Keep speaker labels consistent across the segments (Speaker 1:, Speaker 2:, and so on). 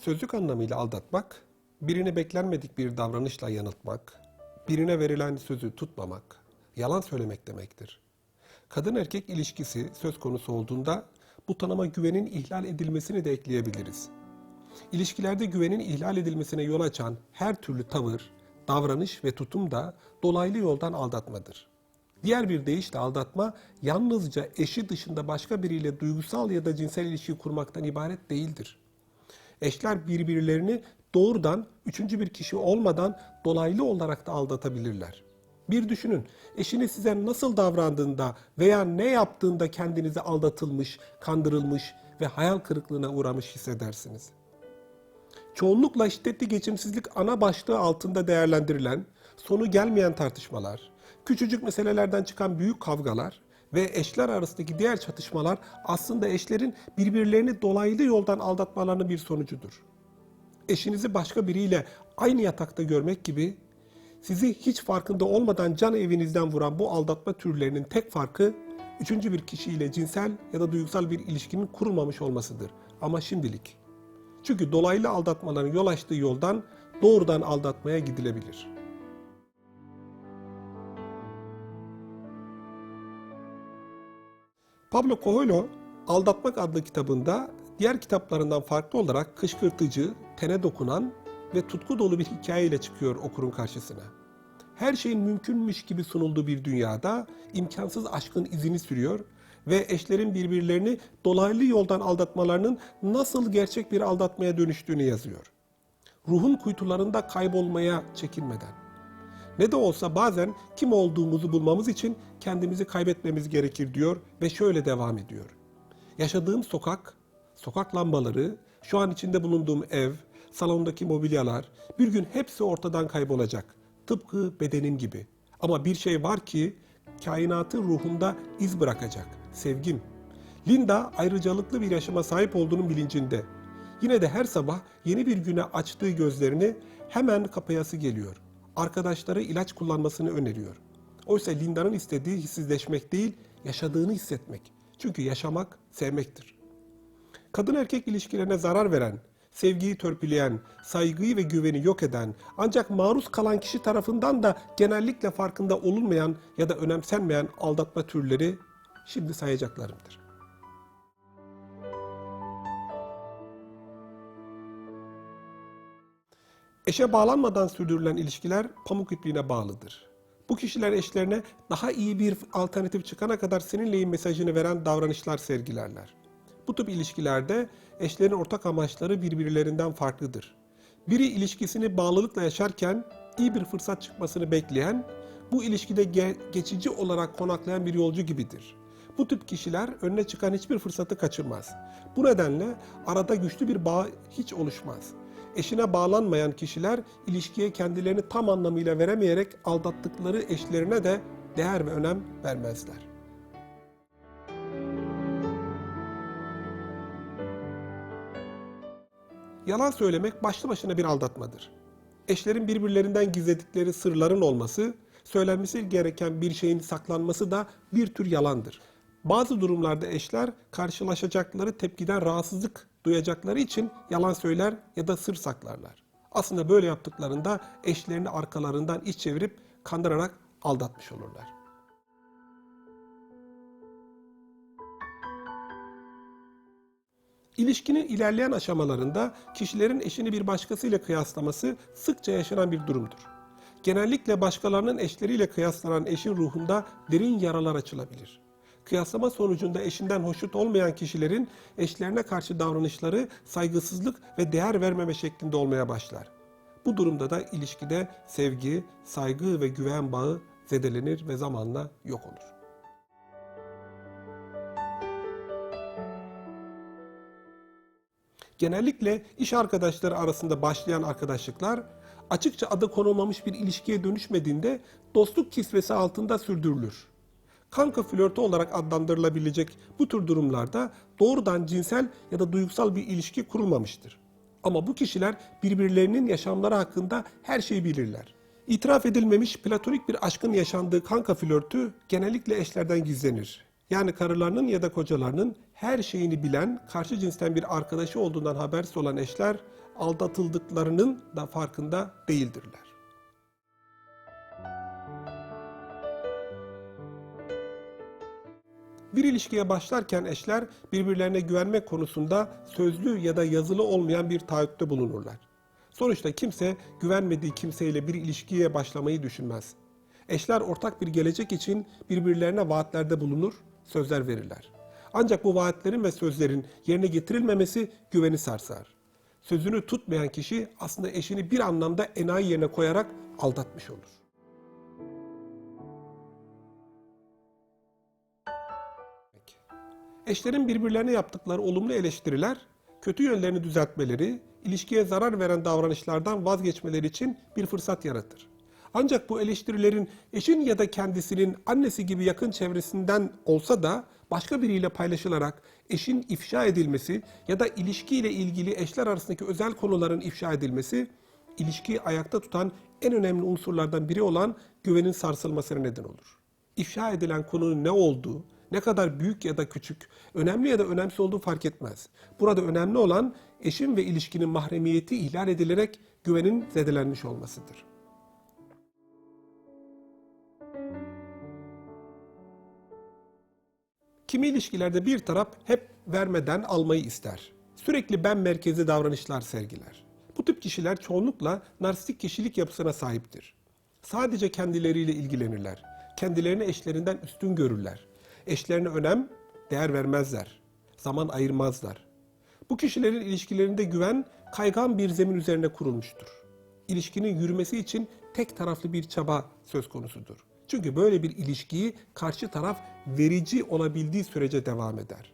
Speaker 1: Sözlük anlamıyla aldatmak, birini beklenmedik bir davranışla yanıltmak, birine verilen sözü tutmamak, yalan söylemek demektir. Kadın erkek ilişkisi söz konusu olduğunda bu tanıma güvenin ihlal edilmesini de ekleyebiliriz. İlişkilerde güvenin ihlal edilmesine yol açan her türlü tavır, davranış ve tutum da dolaylı yoldan aldatmadır. Diğer bir deyişle aldatma yalnızca eşi dışında başka biriyle duygusal ya da cinsel ilişki kurmaktan ibaret değildir. Eşler birbirlerini doğrudan üçüncü bir kişi olmadan dolaylı olarak da aldatabilirler. Bir düşünün, eşiniz size nasıl davrandığında veya ne yaptığında kendinizi aldatılmış, kandırılmış ve hayal kırıklığına uğramış hissedersiniz. Çoğunlukla şiddetli geçimsizlik ana başlığı altında değerlendirilen, sonu gelmeyen tartışmalar, küçücük meselelerden çıkan büyük kavgalar ve eşler arasındaki diğer çatışmalar aslında eşlerin birbirlerini dolaylı yoldan aldatmalarının bir sonucudur. Eşinizi başka biriyle aynı yatakta görmek gibi sizi hiç farkında olmadan can evinizden vuran bu aldatma türlerinin tek farkı üçüncü bir kişiyle cinsel ya da duygusal bir ilişkinin kurulmamış olmasıdır. Ama şimdilik. Çünkü dolaylı aldatmaların yol açtığı yoldan doğrudan aldatmaya gidilebilir. Pablo Coelho Aldatmak adlı kitabında diğer kitaplarından farklı olarak kışkırtıcı, tene dokunan ve tutku dolu bir hikayeyle çıkıyor okurun karşısına. Her şeyin mümkünmüş gibi sunulduğu bir dünyada imkansız aşkın izini sürüyor ve eşlerin birbirlerini dolaylı yoldan aldatmalarının nasıl gerçek bir aldatmaya dönüştüğünü yazıyor. Ruhun kuytularında kaybolmaya çekinmeden. Ne de olsa bazen kim olduğumuzu bulmamız için kendimizi kaybetmemiz gerekir diyor ve şöyle devam ediyor. Yaşadığım sokak, sokak lambaları, şu an içinde bulunduğum ev, salondaki mobilyalar bir gün hepsi ortadan kaybolacak. Tıpkı bedenim gibi. Ama bir şey var ki kainatı ruhumda iz bırakacak. Sevgim. Linda ayrıcalıklı bir yaşama sahip olduğunun bilincinde. Yine de her sabah yeni bir güne açtığı gözlerini hemen kapayası geliyor. Arkadaşları ilaç kullanmasını öneriyor. Oysa Linda'nın istediği hissizleşmek değil, yaşadığını hissetmek. Çünkü yaşamak sevmektir. Kadın erkek ilişkilerine zarar veren, sevgiyi törpüleyen, saygıyı ve güveni yok eden, ancak maruz kalan kişi tarafından da genellikle farkında olunmayan ya da önemsenmeyen aldatma türleri şimdi sayacaklarımdır. Eşe bağlanmadan sürdürülen ilişkiler pamuk ipliğine bağlıdır. Bu kişiler eşlerine daha iyi bir alternatif çıkana kadar seninleyim mesajını veren davranışlar sergilerler. Bu tip ilişkilerde eşlerin ortak amaçları birbirlerinden farklıdır. Biri ilişkisini bağlılıkla yaşarken iyi bir fırsat çıkmasını bekleyen, bu ilişkide ge- geçici olarak konaklayan bir yolcu gibidir. Bu tip kişiler önüne çıkan hiçbir fırsatı kaçırmaz. Bu nedenle arada güçlü bir bağ hiç oluşmaz. Eşine bağlanmayan kişiler ilişkiye kendilerini tam anlamıyla veremeyerek aldattıkları eşlerine de değer ve önem vermezler. Yalan söylemek başlı başına bir aldatmadır. Eşlerin birbirlerinden gizledikleri sırların olması, söylenmesi gereken bir şeyin saklanması da bir tür yalandır. Bazı durumlarda eşler karşılaşacakları tepkiden rahatsızlık duyacakları için yalan söyler ya da sır saklarlar. Aslında böyle yaptıklarında eşlerini arkalarından iç çevirip kandırarak aldatmış olurlar. İlişkinin ilerleyen aşamalarında kişilerin eşini bir başkasıyla kıyaslaması sıkça yaşanan bir durumdur. Genellikle başkalarının eşleriyle kıyaslanan eşin ruhunda derin yaralar açılabilir. Kıyaslama sonucunda eşinden hoşnut olmayan kişilerin eşlerine karşı davranışları saygısızlık ve değer vermeme şeklinde olmaya başlar. Bu durumda da ilişkide sevgi, saygı ve güven bağı zedelenir ve zamanla yok olur. Genellikle iş arkadaşları arasında başlayan arkadaşlıklar açıkça adı konulmamış bir ilişkiye dönüşmediğinde dostluk kisvesi altında sürdürülür. Kanka flörtü olarak adlandırılabilecek bu tür durumlarda doğrudan cinsel ya da duygusal bir ilişki kurulmamıştır. Ama bu kişiler birbirlerinin yaşamları hakkında her şeyi bilirler. İtiraf edilmemiş platonik bir aşkın yaşandığı kanka flörtü genellikle eşlerden gizlenir. Yani karılarının ya da kocalarının her şeyini bilen, karşı cinsten bir arkadaşı olduğundan habersiz olan eşler aldatıldıklarının da farkında değildirler. Bir ilişkiye başlarken eşler birbirlerine güvenme konusunda sözlü ya da yazılı olmayan bir taahhütte bulunurlar. Sonuçta kimse güvenmediği kimseyle bir ilişkiye başlamayı düşünmez. Eşler ortak bir gelecek için birbirlerine vaatlerde bulunur, sözler verirler. Ancak bu vaatlerin ve sözlerin yerine getirilmemesi güveni sarsar. Sözünü tutmayan kişi aslında eşini bir anlamda enayi yerine koyarak aldatmış olur. Eşlerin birbirlerine yaptıkları olumlu eleştiriler, kötü yönlerini düzeltmeleri, ilişkiye zarar veren davranışlardan vazgeçmeleri için bir fırsat yaratır. Ancak bu eleştirilerin eşin ya da kendisinin annesi gibi yakın çevresinden olsa da başka biriyle paylaşılarak eşin ifşa edilmesi ya da ilişkiyle ilgili eşler arasındaki özel konuların ifşa edilmesi ilişkiyi ayakta tutan en önemli unsurlardan biri olan güvenin sarsılmasına neden olur. İfşa edilen konunun ne olduğu, ne kadar büyük ya da küçük, önemli ya da önemsiz olduğu fark etmez. Burada önemli olan eşin ve ilişkinin mahremiyeti ihlal edilerek güvenin zedelenmiş olmasıdır. Kimi ilişkilerde bir taraf hep vermeden almayı ister. Sürekli ben merkezi davranışlar sergiler. Bu tip kişiler çoğunlukla narsistik kişilik yapısına sahiptir. Sadece kendileriyle ilgilenirler. Kendilerini eşlerinden üstün görürler. Eşlerine önem, değer vermezler. Zaman ayırmazlar. Bu kişilerin ilişkilerinde güven kaygan bir zemin üzerine kurulmuştur. İlişkinin yürümesi için tek taraflı bir çaba söz konusudur. Çünkü böyle bir ilişkiyi karşı taraf verici olabildiği sürece devam eder.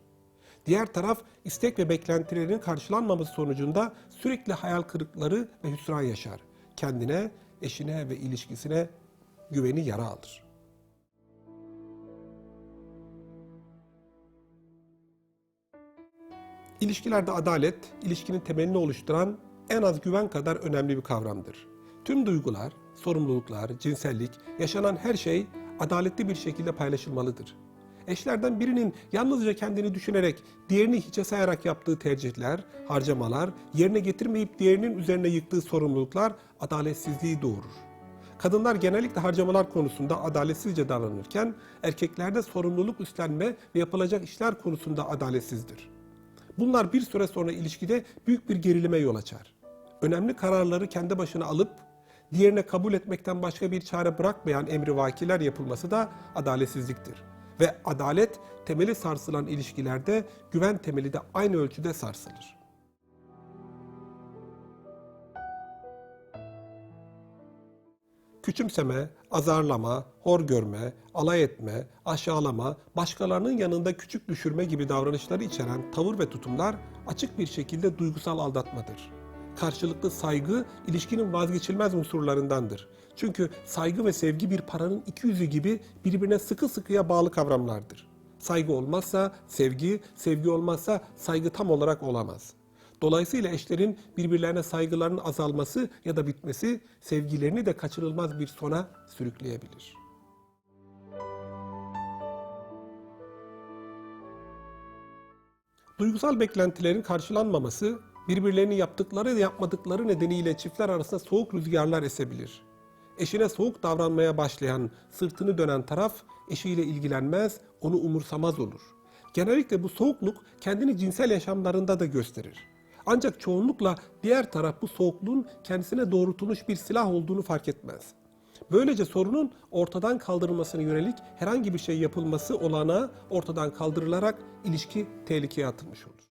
Speaker 1: Diğer taraf istek ve beklentilerinin karşılanmaması sonucunda sürekli hayal kırıkları ve hüsran yaşar. Kendine, eşine ve ilişkisine güveni yara alır. İlişkilerde adalet, ilişkinin temelini oluşturan en az güven kadar önemli bir kavramdır. Tüm duygular, sorumluluklar, cinsellik, yaşanan her şey adaletli bir şekilde paylaşılmalıdır. Eşlerden birinin yalnızca kendini düşünerek, diğerini hiçe sayarak yaptığı tercihler, harcamalar, yerine getirmeyip diğerinin üzerine yıktığı sorumluluklar adaletsizliği doğurur. Kadınlar genellikle harcamalar konusunda adaletsizce davranırken, erkeklerde sorumluluk üstlenme ve yapılacak işler konusunda adaletsizdir. Bunlar bir süre sonra ilişkide büyük bir gerilime yol açar. Önemli kararları kendi başına alıp diğerine kabul etmekten başka bir çare bırakmayan emri vakiler yapılması da adaletsizliktir. Ve adalet temeli sarsılan ilişkilerde güven temeli de aynı ölçüde sarsılır. Küçümseme, azarlama, hor görme, alay etme, aşağılama, başkalarının yanında küçük düşürme gibi davranışları içeren tavır ve tutumlar açık bir şekilde duygusal aldatmadır. Karşılıklı saygı ilişkinin vazgeçilmez unsurlarındandır. Çünkü saygı ve sevgi bir paranın iki yüzü gibi birbirine sıkı sıkıya bağlı kavramlardır. Saygı olmazsa sevgi, sevgi olmazsa saygı tam olarak olamaz. Dolayısıyla eşlerin birbirlerine saygılarının azalması ya da bitmesi sevgilerini de kaçırılmaz bir sona sürükleyebilir. Duygusal beklentilerin karşılanmaması, birbirlerinin yaptıkları ve yapmadıkları nedeniyle çiftler arasında soğuk rüzgarlar esebilir. Eşine soğuk davranmaya başlayan, sırtını dönen taraf eşiyle ilgilenmez, onu umursamaz olur. Genellikle bu soğukluk kendini cinsel yaşamlarında da gösterir. Ancak çoğunlukla diğer taraf bu soğukluğun kendisine doğrultulmuş bir silah olduğunu fark etmez. Böylece sorunun ortadan kaldırılmasına yönelik herhangi bir şey yapılması olanağı ortadan kaldırılarak ilişki tehlikeye atılmış olur.